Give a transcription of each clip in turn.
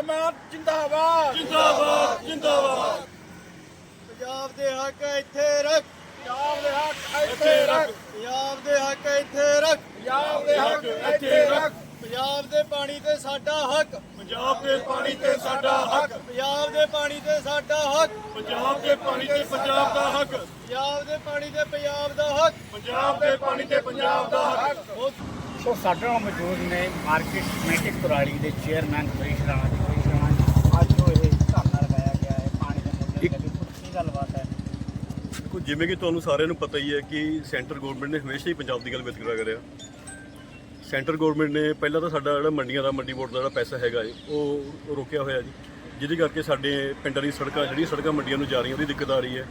ਜਿੰਦਾਬਾਦ ਜਿੰਦਾਬਾਦ ਜਿੰਦਾਬਾਦ ਪੰਜਾਬ ਦੇ ਹੱਕ ਇੱਥੇ ਰੱਖ ਪੰਜਾਬ ਦੇ ਹੱਕ ਇੱਥੇ ਰੱਖ ਪੰਜਾਬ ਦੇ ਹੱਕ ਇੱਥੇ ਰੱਖ ਪੰਜਾਬ ਦੇ ਹੱਕ ਇੱਥੇ ਰੱਖ ਪੰਜਾਬ ਦੇ ਪਾਣੀ ਤੇ ਸਾਡਾ ਹੱਕ ਪੰਜਾਬ ਦੇ ਪਾਣੀ ਤੇ ਸਾਡਾ ਹੱਕ ਪੰਜਾਬ ਦੇ ਪਾਣੀ ਤੇ ਸਾਡਾ ਹੱਕ ਪੰਜਾਬ ਦੇ ਪਾਣੀ ਤੇ ਪੰਜਾਬ ਦਾ ਹੱਕ ਪੰਜਾਬ ਦੇ ਪਾਣੀ ਤੇ ਪੰਜਾਬ ਦਾ ਹੱਕ ਪੰਜਾਬ ਦੇ ਪਾਣੀ ਤੇ ਪੰਜਾਬ ਦਾ ਹੱਕ ਸੋ ਸਾਡੇ ਨਾਲ ਮੌਜੂਦ ਨੇ ਮਾਰਕੀਟ ਕਮੇਟੀ ਕੁਰਾਲੀ ਦੇ ਚੇਅਰਮੈਨ ਹਰੀਸ਼ ਰਾਣਾ ਜੀ ਅੱਜ ਜੋ ਇਹ ਧਰਨਾ ਲਗਾਇਆ ਗਿਆ ਹੈ ਪਾਣੀ ਦੇ ਮੁੱਦੇ ਤੇ ਕੀ ਗੱਲਬਾਤ ਹੈ ਦੇਖੋ, ਜਿਵੇਂ ਕਿ ਤੁਹਾਨੂੰ ਸਾਰਿਆਂ ਨੂੰ ਪਤਾ ਹੀ ਹੈ ਕਿ ਸੈਂਟਰ ਗਵਰਨਮੈਂਟ ਨੇ ਹਮੇਸ਼ਾ ਹੀ ਪੰਜਾਬ ਦੀ ਗੱਲ ਵਿਤਕਰਾ ਕਰਿਆ ਸੈਂਟਰ ਗਵਰਨਮੈਂਟ ਨੇ ਪਹਿਲਾਂ ਤਾਂ ਸਾਡਾ ਜਿਹੜਾ ਮੰਡੀਆਂ ਦਾ, ਮੰਡੀ ਬੋਰਡ ਦਾ ਜਿਹੜਾ ਪੈਸਾ ਹੈਗਾ ਏ, ਉਹ ਰੋਕਿਆ ਹੋਇਆ ਜੀ। ਜਿਹਦੇ ਕਰਕੇ ਸਾਡੇ ਪਿੰਡਾਂ ਦੀ ਸੜਕਾਂ, ਜਿਹੜੀਆਂ ਸੜਕਾਂ ਮੰਡੀਆਂ ਨੂੰ ਜਾ ਰਹੀਆਂ, ਉਹਦੀ ਦਿੱਕਤ ਆ ਰਹੀ ਹੈ।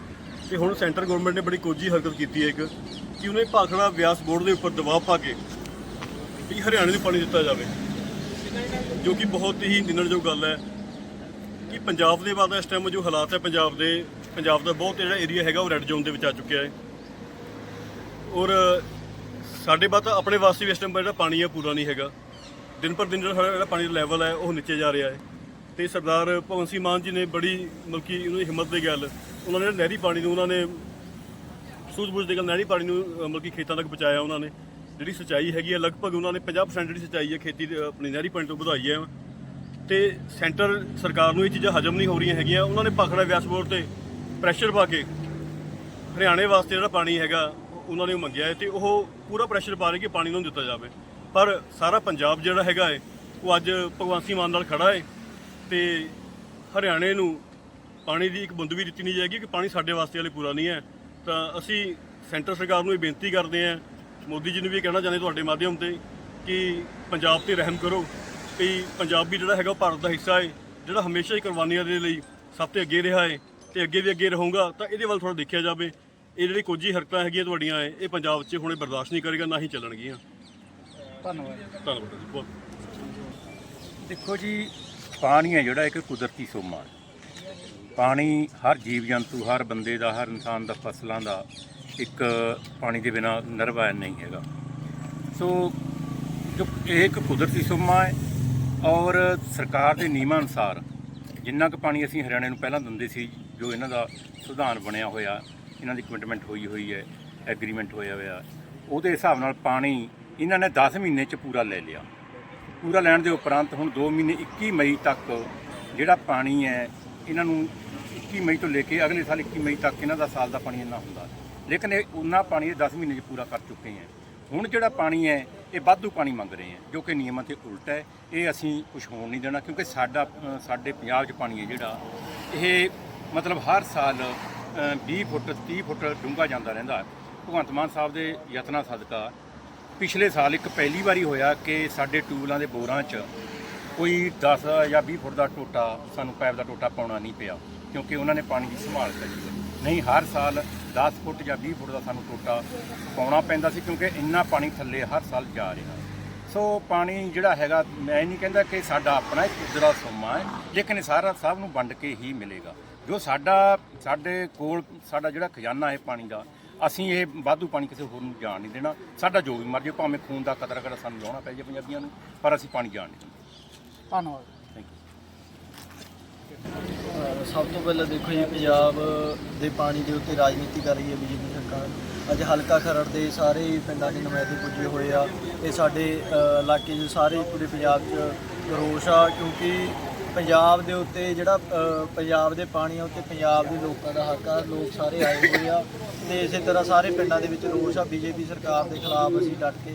ਤੇ ਹੁਣ ਸੈਂਟਰ ਗਵਰਨਮੈਂਟ ਨੇ ਬੜੀ ਕੋਝੀ ਹਰਕਤ ਕੀਤੀ ਹੈ ਇੱਕ, ਕਿ ਉਹਨੇ ਭਾਖੜਾ ਵਿਆਸ ਬੋਰਡ ਦੇ ਉੱਪਰ ਦਬਾਅ ਪਾ ਕੇ ਵੀ ਹਰਿਆਣੇ ਨੂੰ ਪਾਣੀ ਦਿੱਤਾ ਜਾਵੇ। ਜੋ ਕਿ ਬਹੁਤ ਹੀ ਨਿੰਦਣਯੋਗ ਗੱਲ ਹੈ ਕਿ ਪੰਜਾਬ ਦੇ ਬਾਅਦ ਇਸ ਟਾਈਮ ਜੋ ਹਾਲਾਤ ਹੈ, ਪੰਜਾਬ ਦੇ ਪੰਜਾਬ ਦਾ ਬਹੁਤ ਜਿਹੜਾ ਏਰੀਆ ਹੈਗਾ ਉਹ ਰੈੱਡ ਜ਼ੋਨ ਦੇ ਵਿੱਚ ਆ ਚੁੱਕਿਆ ਹੈ। ਔਰ ਸਾਡੇ ਬਾਤ ਆਪਣੇ ਵਾਸਤੇ ਵੀ ਇਸ ਟਾਈਮ ਜਿਹੜਾ ਪਾਣੀ ਹੈ ਪੂਰਾ ਨਹੀਂ ਹੈਗਾ। ਦਿਨ ਪਰ ਦਿਨ ਜਿਹੜਾ ਜਿਹੜਾ ਪਾਣੀ ਦਾ ਲੈਵਲ ਹੈ, ਉਹ ਨੀਚੇ ਜਾ ਰਿਹਾ ਹੈ। ਤੇ ਸਰਦਾਰ ਭਗਵੰਤ ਸਿੰਘ ਮਾਨ ਜੀ ਨੇ ਬੜੀ ਮਤਲਬ ਕਿ ਉਹਨਾਂ ਦੀ ਹਿੰਮਤ ਦੇ ਗੱਲ, ਉਹਨਾਂ ਨੇ ਨਹਿਰੀ ਪਾਣੀ ਨੂੰ, ਉਹਨਾਂ ਨੇ ਸੂਝ-ਬੂਝ ਦੇ ਗੱਲ ਨਹਿਰੀ ਪਾਣੀ ਨੂੰ ਮਤਲਬ ਕਿ ਖੇਤਾਂ ਤੱਕ ਪਹੁੰਚਾਇਆ ਉਹਨਾਂ ਨੇ। ਜਿਹੜੀ ਸਚਾਈ ਹੈਗੀ ਹੈ ਲਗਭਗ ਉਹਨਾਂ ਨੇ 50% ਜਿਹੜੀ ਸਚਾਈ ਹੈ ਖੇਤੀ ਆਪਣੀ ਨਹਿਰੀ ਪਾਣੀ ਤੋਂ ਵਧਾਈ ਹੈ। ਤੇ ਸੈਂਟਰ ਸਰਕਾਰ ਨੂੰ ਇਹ ਚੀਜ਼ਾਂ ਹਜਮ ਨਹੀਂ ਹੋ ਰਹੀਆਂ ਹੈਗੀਆਂ। ਉਹਨਾਂ ਨੇ ਪਾਖੜਾ ਵਿਆਸ ਬੋਰਡ ਤੇ ਪ੍ਰੈਸ਼ਰ ਪਾ ਕੇ ਹਰਿਆਣੇ ਵਾਸਤੇ ਜਿਹੜਾ ਪਾਣੀ ਹੈਗਾ, ਉਹਨਾਂ ਨੇ ਮੰਗਿਆ ਹੈ ਤੇ ਉਹ ਪੂਰਾ ਪ੍ਰੈਸ਼ਰ ਪਾ ਰਹੇ ਕਿ ਪਾਣੀ ਉਹਨਾਂ ਨੂੰ ਦਿੱਤਾ ਜਾਵੇ। ਪਰ ਸਾਰਾ ਪੰਜਾਬ ਜਿਹੜਾ ਹੈਗਾ ਹੈ, ਉਹ ਅੱਜ ਭਗਵੰਤ ਸਿੰਘ ਮਾਨ ਨਾਲ ਖੜਾ ਹੈ ਤੇ ਹਰਿਆਣੇ ਨੂੰ ਪਾਣੀ ਦੀ ਇੱਕ ਬੂੰਦ ਵੀ ਦਿੱਤੀ ਨਹੀਂ ਜਾਏਗੀ ਕਿ ਪਾਣੀ ਸਾਡੇ ਵਾਸਤੇ ਹਲੇ ਪੂਰਾ ਨਹੀਂ ਹੈ। ਤਾਂ ਅਸੀਂ ਸੈਂਟਰ ਸਰਕਾਰ ਨੂੰ ਇਹ ਬੇਨਤੀ ਕਰਦੇ ਹਾਂ, ਮੋਦੀ ਜੀ ਨੂੰ ਵੀ ਇਹ ਕਹਿਣਾ ਚਾਹੁੰਦੇ ਤੁਹਾਡੇ ਮਾਧਿਅਮ ਤੇ ਕਿ ਪੰਜਾਬ ਤੇ ਰਹਿਮ ਕਰੋ ਕਿ ਵੀ ਜਿਹੜਾ ਹੈਗਾ ਉਹ ਭਾਰਤ ਦਾ ਹਿੱਸਾ ਹੈ, ਜਿਹੜਾ ਹਮੇਸ਼ਾ ਹੀ ਕੁਰਬਾਨੀਆਂ ਦੇ ਲਈ ਸਭ ਤੋਂ ਅੱਗੇ ਰਿਹਾ ਹੈ। ਤੇ ਅੱਗੇ ਵੀ ਅੱਗੇ ਰਹੂੰਗਾ ਤਾਂ ਇਹਦੇ ਵੱਲ ਥੋੜਾ ਦੇਖਿਆ ਜਾਵੇ। ਇਹ ਜਿਹੜੀ ਕੋਝੀ ਹਰਕਤਾਂ ਹੈਗੀਆਂ ਤੁਹਾਡੀਆਂ ਹੈ ਇਹ ਪੰਜਾਬ 'ਚ ਹੁਣੇ ਬਰਦਾਸ਼ਤ ਨਹੀਂ ਕਰੇਗਾ ਨਾ ਹੀ ਚੱਲਣਗੀਆਂ। ਧੰਨਵਾਦ। ਧੰਨਵਾਦ ਜੀ ਬਹੁਤ। ਦੇਖੋ ਜੀ ਪਾਣੀ ਹੈ ਜਿਹੜਾ ਇੱਕ ਕੁਦਰਤੀ ਸੋਮਾ ਹੈ। ਪਾਣੀ ਹਰ ਜੀਵ ਜੰਤੂ ਹਰ ਬੰਦੇ ਦਾ ਹਰ ਇਨਸਾਨ ਦਾ ਫਸਲਾਂ ਦਾ ਇੱਕ ਪਾਣੀ ਦੇ ਬਿਨਾ ਨਿਰਵਾਹ ਨਹੀਂ ਹੈਗਾ। ਸੋ ਜੋ ਇਹ ਇੱਕ ਕੁਦਰਤੀ ਸੋਮਾ ਹੈ ਔਰ ਸਰਕਾਰ ਦੇ ਨਿਯਮਾਂ ਅਨੁਸਾਰ ਜਿੰਨਾ ਕੁ ਪਾਣੀ ਅਸੀਂ ਹਰਿਆਣੇ ਨੂੰ ਪਹਿਲਾਂ ਦਿੰਦੇ ਸੀ ਜੋ ਇਹਨਾਂ ਦਾ ਸੰਵਿਧਾਨ ਬਣਿਆ ਹੋਇਆ, ਇਹਨਾਂ ਦੀ ਕਮਿਟਮੈਂਟ ਹੋਈ ਹੋਈ ਹੈ ਐਗਰੀਮੈਂਟ ਹੋਇਆ ਹੋਇਆ, ਉਹਦੇ ਹਿਸਾਬ ਨਾਲ ਪਾਣੀ ਇਹਨਾਂ ਨੇ 10 ਮਹੀਨੇ ਚ ਪੂਰਾ ਲੈ ਲਿਆ। ਪੂਰਾ ਲੈਣ ਦੇ ਉਪਰੰਤ ਹੁਣ 2 ਮਹੀਨੇ 21 ਮਈ ਤੱਕ ਜਿਹੜਾ ਪਾਣੀ ਹੈ, ਇਹਨਾਂ ਨੂੰ 21 ਮਈ ਤੋਂ ਲੈ ਕੇ ਅਗਲੇ ਸਾਲ 21 ਮਈ ਤੱਕ ਇਹਨਾਂ ਦਾ ਸਾਲ ਦਾ ਪਾਣੀ ਇੰਨਾ ਹੁੰਦਾ। ਲੇਕਿਨ ਇਹ ਉਹਨਾਂ ਪਾਣੀ ਇਹ 10 ਮਹੀਨੇ 'ਚ ਪੂਰਾ ਕਰ ਚੁੱਕੇ ਹੈ। ਹੁਣ ਜਿਹੜਾ ਪਾਣੀ ਹੈ, ਇਹ ਵਾਧੂ ਪਾਣੀ ਮੰਗ ਰਹੇ ਹੈ, ਜੋ ਕਿ ਨਿਯਮਾਂ ਤੇ ਉਲਟ ਹੈ। ਇਹ ਅਸੀਂ ਕੁਝ ਹੋਣ ਨਹੀਂ ਦੇਣਾ, ਕਿਉਂਕਿ ਸਾਡਾ ਸਾਡੇ ਪੰਜਾਬ 'ਚ ਪਾਣੀ ਹੈ ਜਿਹੜਾ, ਇਹ ਮਤਲਬ ਹਰ ਸਾਲ ਅ, 20 ਫੁੱਟ 30 ਫੁੱਟ ਡੂੰਘਾ ਜਾਂਦਾ ਰਹਿੰਦਾ ਭਗਵੰਤ ਮਾਨ ਸਾਹਿਬ ਦੇ ਯਤਨਾਂ ਸਦਕਾ ਪਿਛਲੇ ਸਾਲ ਇੱਕ ਪਹਿਲੀ ਵਾਰੀ ਹੋਇਆ ਕਿ ਸਾਡੇ ਟਿਊਬਲਾਂ ਦੇ ਬੋਰਾਂ 'ਚ ਕੋਈ 10 ਜਾਂ 20 ਫੁੱਟ ਦਾ ਟੋਟਾ ਸਾਨੂੰ ਪਾਈਪ ਦਾ ਟੋਟਾ ਪਾਉਣਾ ਨਹੀਂ ਪਿਆ ਕਿਉਂਕਿ ਉਹਨਾਂ ਨੇ ਪਾਣੀ ਦੀ ਸੰਭਾਲ ਕਰੀ ਨਹੀਂ ਹਰ ਸਾਲ 10 ਫੁੱਟ ਜਾਂ 20 ਫੁੱਟ ਦਾ ਸਾਨੂੰ ਟੋਟਾ ਪਾਉਣਾ ਪੈਂਦਾ ਸੀ ਕਿਉਂਕਿ ਇੰਨਾ ਪਾਣੀ ਥੱਲੇ ਹਰ ਸਾਲ ਜਾ ਰਿਹਾ ਸੋ ਪਾਣੀ ਜਿਹੜਾ ਹੈਗਾ ਮੈਂ ਨਹੀਂ ਕਹਿੰਦਾ ਕਿ ਸਾਡਾ ਆਪਣਾ ਹੀ ਕੁਦਰਤ ਸੋਮਾ ਹੈ ਲੇਕਿਨ ਸਾਰਾ ਸਭ ਨੂੰ ਵੰਡ ਕੇ ਹੀ ਮਿਲੇਗਾ। ਜੋ ਸਾਡਾ ਸਾਡੇ ਕੋਲ ਸਾਡਾ ਜਿਹੜਾ ਖਜ਼ਾਨਾ ਹੈ ਪਾਣੀ ਦਾ ਅਸੀਂ ਇਹ ਵਾਧੂ ਪਾਣੀ ਕਿਸੇ ਹੋਰ ਨੂੰ ਜਾਣ ਨਹੀਂ ਦੇਣਾ। ਸਾਡਾ ਜੋ ਵੀ ਮਰਜ਼ੀ ਭਾਵੇਂ ਖੂਨ ਦਾ ਕਤਰਾ ਕਰ ਸਾਨੂੰ ਲਾਉਣਾ ਪੈ ਜਾਏ ਪੰਜਾਬੀਆਂ ਨੂੰ ਪਰ ਅਸੀਂ ਪਾਣੀ ਜਾਣ ਨਹੀਂ ਦਿੰਦੇ। ਧੰਨਵਾਦ। ਥੈਂਕ ਯੂ ਸਭ ਤੋਂ ਪਹਿਲਾਂ ਦੇਖੋ ਜੀ ਪੰਜਾਬ ਦੇ ਪਾਣੀ ਦੇ ਉੱਤੇ ਰਾਜਨੀਤੀ ਕਰ ਰਹੀ ਹੈ ਬੀਜੇਪੀ ਸਰਕਾਰ। ਅੱਜ ਹਲਕਾ ਖਰੜ ਦੇ ਸਾਰੇ ਪਿੰਡਾਂ ਦੇ ਨੁਮਾਇੰਦੇ ਪੁੱਜੇ ਹੋਏ ਆ। ਇਹ ਸਾਡੇ ਇਲਾਕੇ 'ਚ ਸਾਰੇ ਪੂਰੇ ਪੰਜਾਬ 'ਚ ਰੋਸ਼ ਆ ਕਿਉਂਕਿ ਪੰਜਾਬ ਦੇ ਉੱਤੇ ਜਿਹੜਾ ਅਹ, ਪੰਜਾਬ ਦੇ ਪਾਣੀ ਆ ਉੱਤੇ ਪੰਜਾਬ ਦੇ ਲੋਕਾਂ ਦਾ ਹੱਕ ਆ ਲੋਕ ਸਾਰੇ ਆਏ ਹੋਏ ਆ ਤੇ ਇਸੇ ਤਰ੍ਹਾਂ ਸਾਰੇ ਪਿੰਡਾਂ ਦੇ ਵਿੱਚ ਰੋਸ਼ ਆ ਬੀਜੇਪੀ ਸਰਕਾਰ ਦੇ ਖਿਲਾਫ ਅਸੀਂ ਡਟ ਕੇ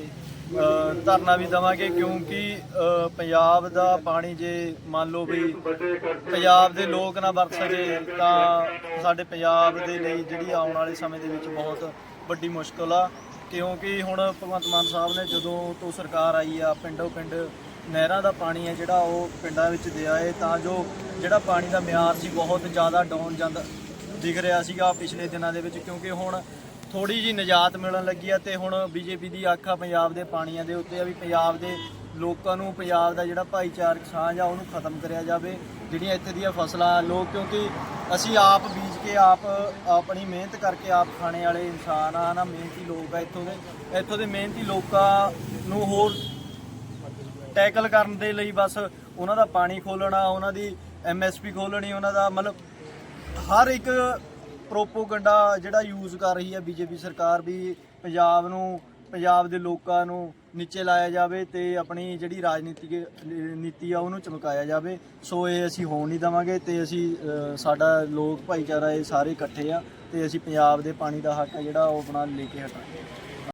ਅ, ਧਰਨਾ ਵੀ ਦੇਵਾਂਗੇ ਕਿਉਂਕਿ ਅ, ਪੰਜਾਬ ਦਾ ਪਾਣੀ ਜੇ ਮੰਨ ਲਓ ਵੀ ਪੰਜਾਬ ਦੇ ਲੋਕ ਨਾ ਵਰਤ ਸਕੇ ਤਾਂ ਸਾਡੇ ਪੰਜਾਬ ਦੇ ਲਈ ਜਿਹੜੀ ਆਉਣ ਵਾਲੇ ਸਮੇਂ ਦੇ ਵਿੱਚ ਬਹੁਤ ਵੱਡੀ ਮੁਸ਼ਕਲ ਆ। ਕਿਉਂਕਿ ਹੁਣ ਭਗਵੰਤ ਮਾਨ ਸਾਹਿਬ ਨੇ ਜਦੋਂ ਤੋਂ ਸਰਕਾਰ ਆਈ ਆ ਪਿੰਡੋਂ ਪਿੰਡ ਨਹਿਰਾਂ ਦਾ ਪਾਣੀ ਹੈ ਜਿਹੜਾ ਉਹ ਪਿੰਡਾਂ ਵਿੱਚ ਦਿਆ ਹੈ ਤਾਂ ਜੋ ਜਿਹੜਾ ਪਾਣੀ ਦਾ ਮਿਆਰ ਸੀ ਬਹੁਤ ਜ਼ਿਆਦਾ ਡਾਊਨ ਜਾਂਦਾ ਦਿਖ ਰਿਹਾ ਸੀਗਾ ਪਿਛਲੇ ਦਿਨਾਂ ਦੇ ਵਿੱਚ ਕਿਉਂਕਿ ਹੁਣ ਥੋੜੀ ਜੀ ਨਿਜਾਤ ਮਿਲਣ ਲੱਗੀ ਆ ਤੇ ਹੁਣ ਬੀਜੇਪੀ ਦੀ ਆਖਾ ਪੰਜਾਬ ਦੇ ਪਾਣੀਆਂ ਦੇ ਉੱਤੇ ਆ ਵੀ ਪੰਜਾਬ ਦੇ ਲੋਕਾਂ ਨੂੰ ਪੰਜਾਬ ਦਾ ਜਿਹੜਾ ਭਾਈਚਾਰਕ ਸਾਂਝ ਆ ਉਹਨੂੰ ਖਤਮ ਕਰਿਆ ਜਾਵੇ, ਜਿਹੜੀਆਂ ਇੱਥੇ ਦੀਆਂ ਫਸਲਾਂ ਲੋਕ ਕਿਉਂਕਿ ਅਸੀਂ ਆਪ ਬੀਜ ਕੇ ਆਪ, ਆਪਣੀ ਮਿਹਨਤ ਕਰਕੇ ਆਪ ਖਾਣੇ ਵਾਲੇ ਇਨਸਾਨ ਆ ਨਾ ਮਿਹਨਤੀ ਲੋਕ ਆ ਇੱਥੋਂ ਦੇ। ਇੱਥੋਂ ਦੇ ਮਿਹਨਤੀ ਲੋਕਾਂ ਨੂੰ ਹੋਰ ਟੈਕਲ ਕਰਨ ਦੇ ਲਈ ਬਸ ਉਹਨਾਂ ਦਾ ਪਾਣੀ ਖੋਲਣਾ ਉਹਨਾਂ ਦੀ ਐਮਐਸਪੀ ਖੋਲਣੀ ਉਹਨਾਂ ਦਾ ਮਤਲਬ ਹਰ ਇੱਕ ਪ੍ਰੋਪੋਗੰਡਾ ਜਿਹੜਾ ਯੂਜ਼ ਕਰ ਰਹੀ ਹੈ ਬੀਜੇਪੀ ਸਰਕਾਰ ਵੀ ਪੰਜਾਬ ਨੂੰ, ਪੰਜਾਬ ਦੇ ਲੋਕਾਂ ਨੂੰ ਨੀਚੇ ਲਾਇਆ ਜਾਵੇ ਤੇ ਆਪਣੀ ਜਿਹੜੀ ਰਾਜਨੀਤਿਕ ਨੀਤੀ ਆ ਉਹਨੂੰ ਚਮਕਾਇਆ ਜਾਵੇ। ਸੋ ਇਹ ਅਸੀਂ ਹੋਣ ਨਹੀਂ ਦਵਾਂਗੇ ਤੇ ਅਸੀਂ ਸਾਡਾ ਲੋਕ ਭਾਈਚਾਰਾ ਇਹ ਸਾਰੇ ਇਕੱਠੇ ਆ ਤੇ ਅਸੀਂ ਪੰਜਾਬ ਦੇ ਪਾਣੀ ਦਾ ਹੱਕ ਆ ਜਿਹੜਾ ਉਹ ਆਪਣਾ ਲੈ ਕੇ ਹਟਾਂਗੇ।